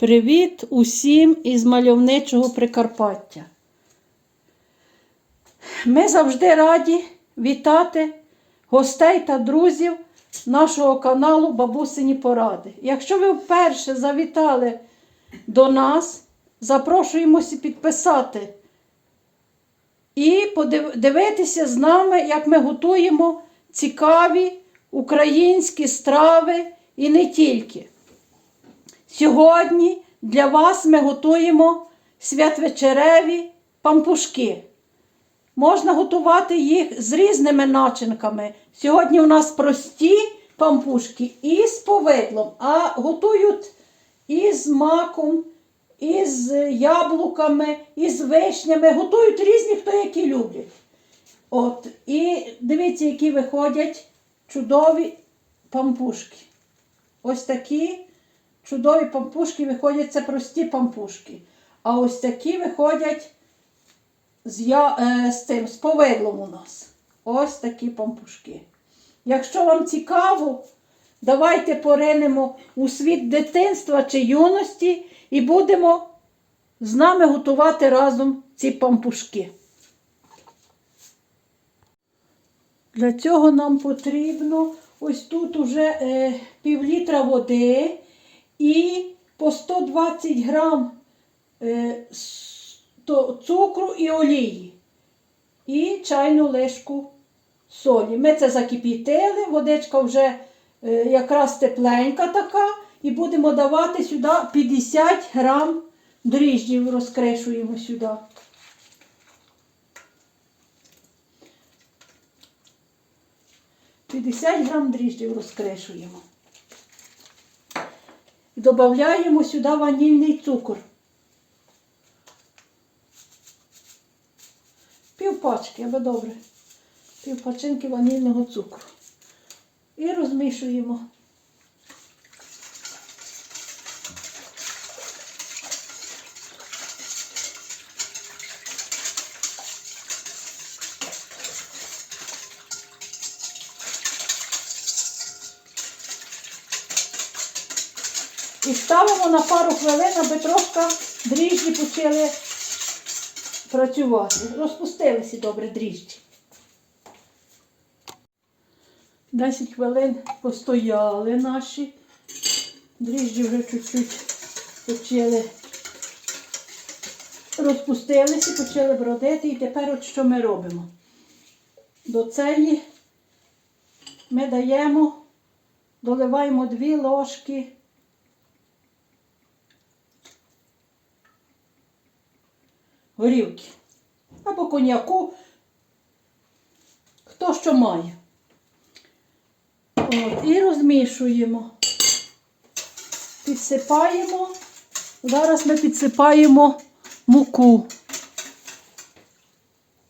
Привіт усім із мальовничого Прикарпаття. Ми завжди раді вітати гостей та друзів нашого каналу Бабусині Поради. Якщо ви вперше завітали до нас, запрошуємося підписати і подивитися з нами, як ми готуємо цікаві українські страви і не тільки. Сьогодні для вас ми готуємо святвечереві пампушки. Можна готувати їх з різними начинками. Сьогодні у нас прості пампушки із повидлом, а готують із маком, із яблуками, із вишнями. Готують різні, хто які люблять. От, І дивіться, які виходять чудові пампушки. Ось такі чудові пампушки виходять, це прості пампушки. А ось такі виходять з, я, е, з цим, з повидлом у нас. Ось такі пампушки. Якщо вам цікаво, давайте поринемо у світ дитинства чи юності і будемо з нами готувати разом ці пампушки. Для цього нам потрібно ось тут уже е, пів літра води і по 120 грам е, цукру і олії. І чайну лишку солі. Ми це закипітили, водичка вже е, якраз тепленька така. І будемо давати сюди 50 грам дріжджів, розкрешуємо сюди. П'ятдесят грам дріжджів розкрешуємо. І додаємо сюди ванільний цукор. Пів пачки, аби добре. Пів пачинки ванільного цукру. І розмішуємо. І на пару хвилин, аби трошки дріжджі почали працювати. Розпустилися добре дріжджі. 10 хвилин постояли наші. Дріжджі вже чуть-чуть почали розпустилися, почали бродити. І тепер от що ми робимо? До цієї ми даємо, доливаємо 2 ложки горілки або коньяку, хто що має. От, і розмішуємо. Підсипаємо. Зараз ми підсипаємо муку.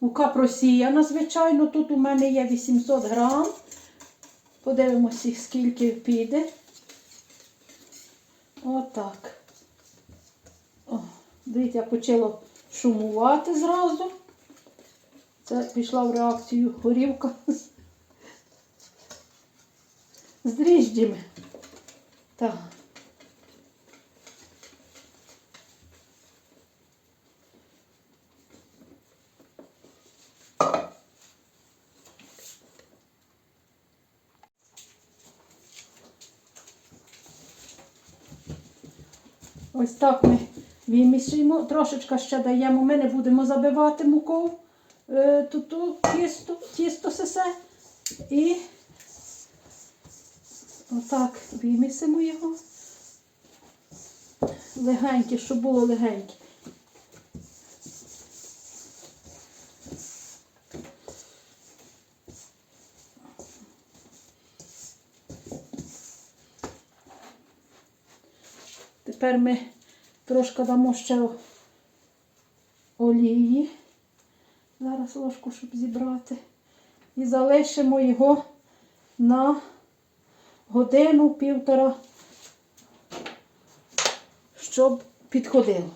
Мука просіяна, звичайно, тут у мене є 800 грам. Подивимося, скільки піде. Отак. О, дивіться, почало шумувати зразу. Це пішла в реакцію горівка з- дріжджами. Так. Ось так ми вимішуємо. Трошечка ще даємо. Ми не будемо забивати мукою е, ту, ту тісто, тісто сесе. І отак вимісимо його. Легеньке, щоб було легеньке. Тепер ми трошки дамо ще олії. Зараз ложку, щоб зібрати. І залишимо його на годину, півтора, щоб підходило.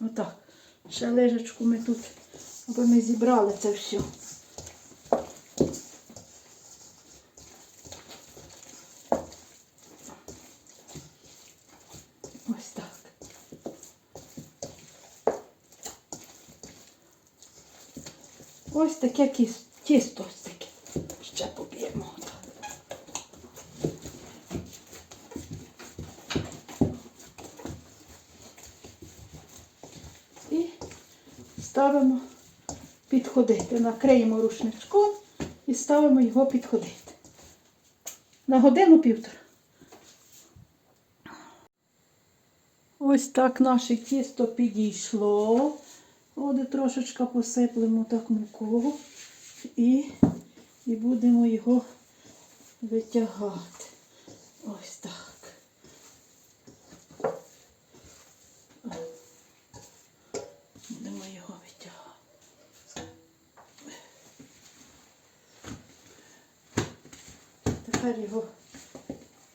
Отак. Ще лижечку ми тут, аби ми зібрали це все. Ось так. Ось таке тісто таке. Ще поб'ємо. І ставимо підходити. Накриємо рушничком і ставимо його підходити. На годину півтора. Ось так наше тісто підійшло. Оде трошечка посиплемо так муку і, і будемо його витягати. Ось так. Будемо його витягати. Тепер його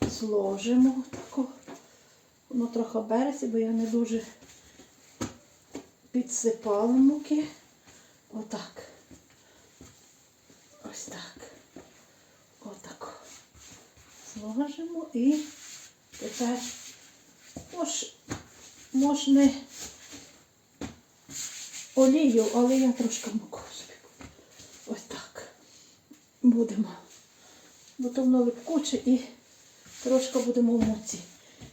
зложимо тако. Воно трохи береться, бо я не дуже підсипала муки. Отак. Ось так. Отак. Зложимо і тепер мож, мож олію, але я трошки муку собі. Ось так. Будемо. Бо то воно липкуче і трошки будемо в муці.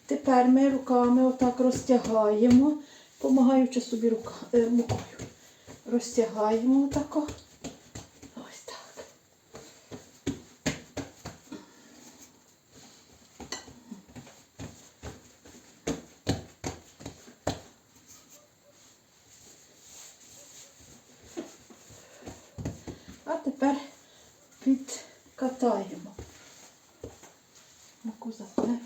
Тепер ми руками отак розтягаємо, помагаючи собі рука, е, мукою. Розтягаємо отако. Ось так. А тепер підкатаємо. Муку заплив.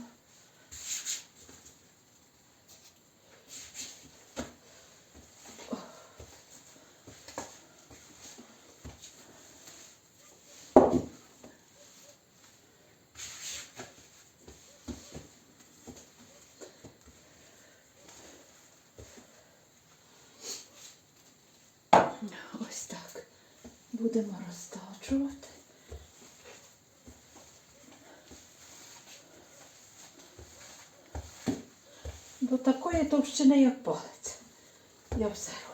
Ось так. Будемо розтачувати. До такої товщини, як палець. Я все роблю.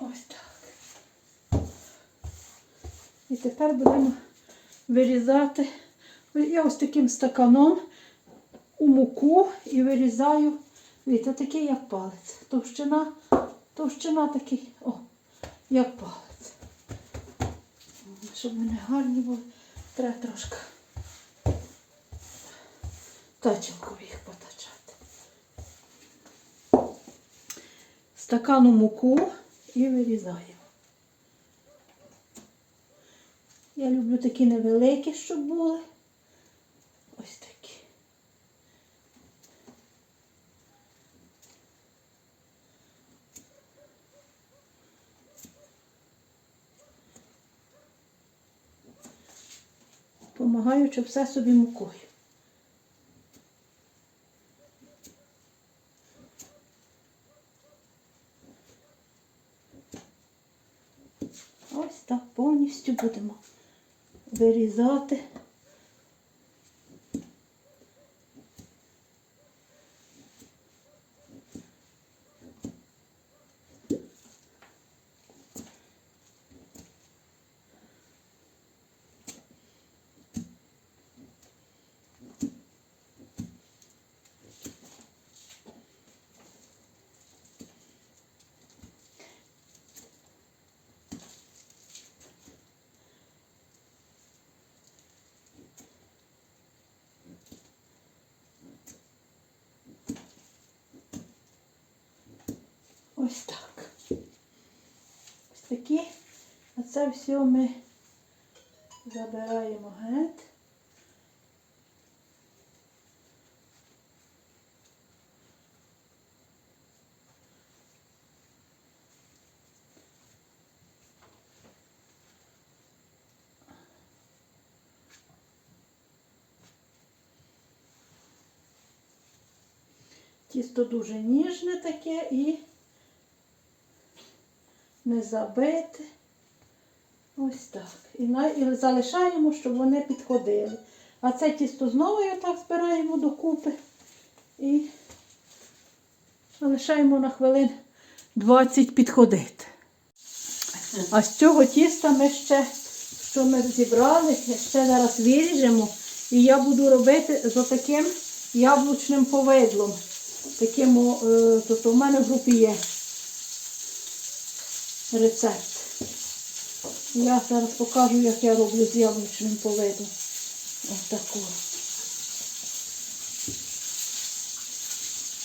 Ось так. І тепер будемо вирізати. Я ось таким стаканом у муку і вирізаю. Віта такий, як палець. Товщина, товщина такий, о, як палець. Щоб вони гарні були, треба трошки тачанком їх потачати. Стакану муку і вирізаємо. Я люблю такі невеликі, щоб були. Ось такі. Помагаючи все собі мукою. Ось так повністю будемо вирізати. ось так. Ось такі. А це все ми забираємо геть. Тісто дуже ніжне таке і не забите. Ось так. І, і залишаємо, щоб вони підходили. А це тісто знову так збираємо докупи і залишаємо на хвилин 20 підходити. А з цього тіста ми ще, що ми зібрали, ще зараз виріжемо. І я буду робити з таким яблучним повидлом. Таким, е, тобто в мене в групі є рецепт. Я зараз покажу, як я роблю з яблучним повидлом. Ось такого.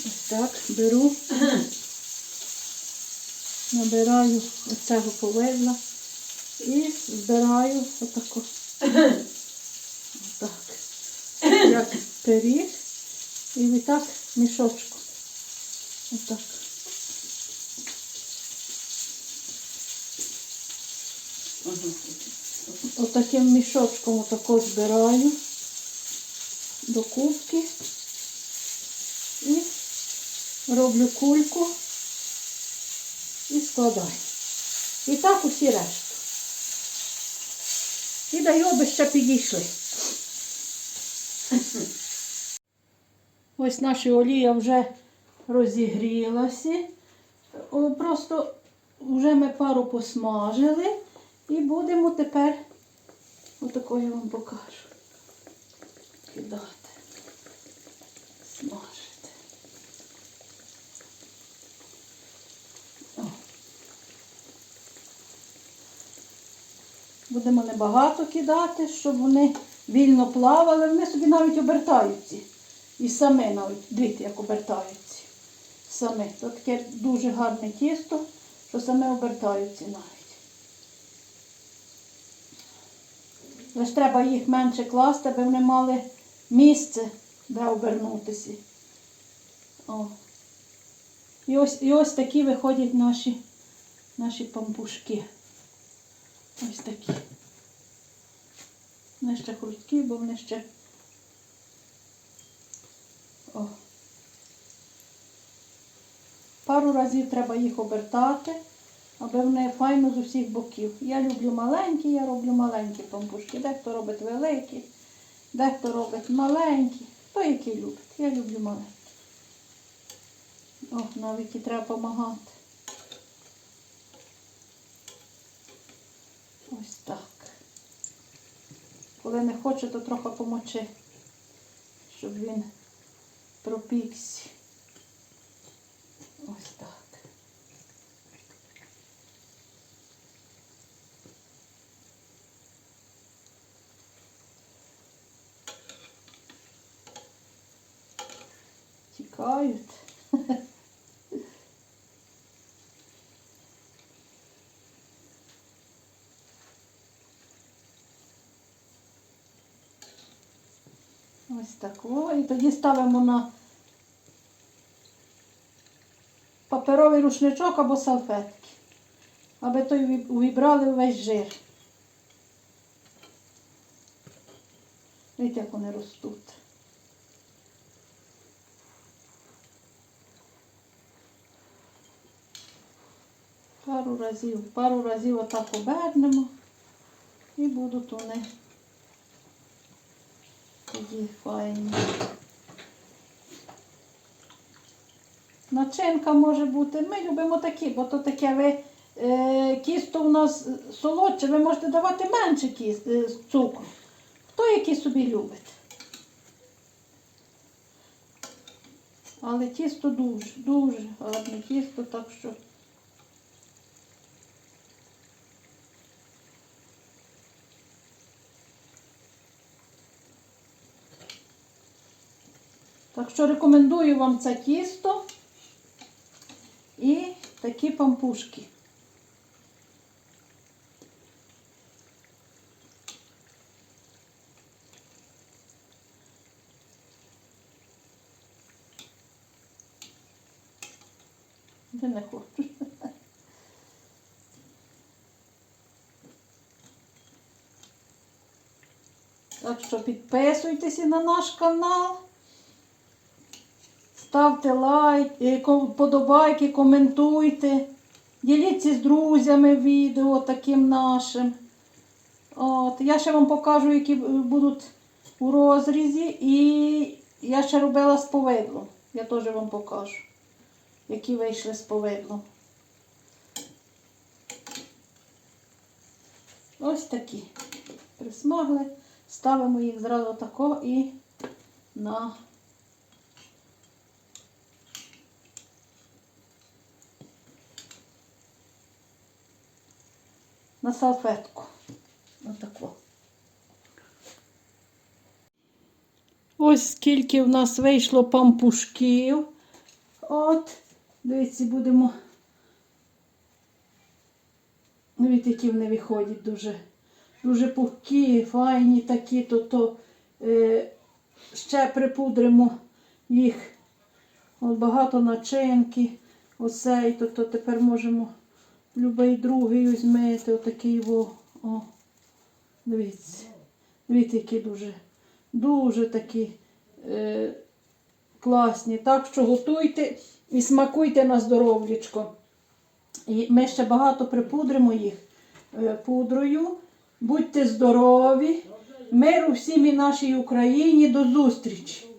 Ось так беру, набираю оцього повидла і збираю отако. Отак. Як пиріг і відтак мішочку. Отак. Отаким мішочком отако збираю до кубки і роблю кульку і складаю. І так усі решту. І даю, аби ще підійшли. Ось наша олія вже розігрілася. Просто вже ми пару посмажили і будемо тепер, отако я вам покажу, кидати, смажити. О. Будемо небагато кидати, щоб вони вільно плавали. Вони собі навіть обертаються. І самі навіть, дивіться, як обертаються. Саме. Це таке дуже гарне тісто, що саме обертаються навіть. Лише треба їх менше класти, аби вони мали місце, де обернутися. О. І ось, і ось такі виходять наші, наші пампушки. Ось такі. Вони ще хрусткі, бо вони ще. О. Пару разів треба їх обертати, аби вони файно з усіх боків. Я люблю маленькі, я роблю маленькі пампушки. Дехто робить великі, дехто робить маленькі. Хто які любить? Я люблю маленькі. О, навіть і треба допомагати. Ось так. Коли не хоче, то трохи помочи, щоб він пропікся. Ось так. Тікають. Ось так. О, і тоді ставимо на паперовий рушничок або салфетки, аби той віб- увібрали весь жир. Дивіться, як вони ростуть. Пару разів, пару разів отак обернемо і будуть вони тоді файні. Начинка може бути. Ми любимо такі, бо то таке ви е, кісто у нас солодше, ви можете давати менше кіс, е, цукру. Хто який собі любить. Але тісто дуже, дуже гарне тісто, так що. Так що рекомендую вам це тісто і такі пампушки. Я не хочу. Так що підписуйтеся на наш канал. Ставте лайк, е, подобайки, коментуйте. Діліться з друзями відео таким нашим. От, я ще вам покажу, які будуть у розрізі. І я ще робила з повидлом. Я теж вам покажу, які вийшли з повидлом. Ось такі. Присмагли. Ставимо їх зразу тако і на на салфетку. Отако. Ось скільки в нас вийшло пампушків. От, дивіться, будемо. Дивіться, які вони виходять дуже, дуже пухкі, файні такі, то, то е, ще припудримо їх. От багато начинки. Оцей, то, то тепер можемо любий другий візьмете, отакий во. О. Дивіться. Дивіться, які дуже, дуже такі е, класні. Так що готуйте і смакуйте на здоров'ячко. І ми ще багато припудримо їх е, пудрою. Будьте здорові! Миру всім і нашій Україні. До зустрічі!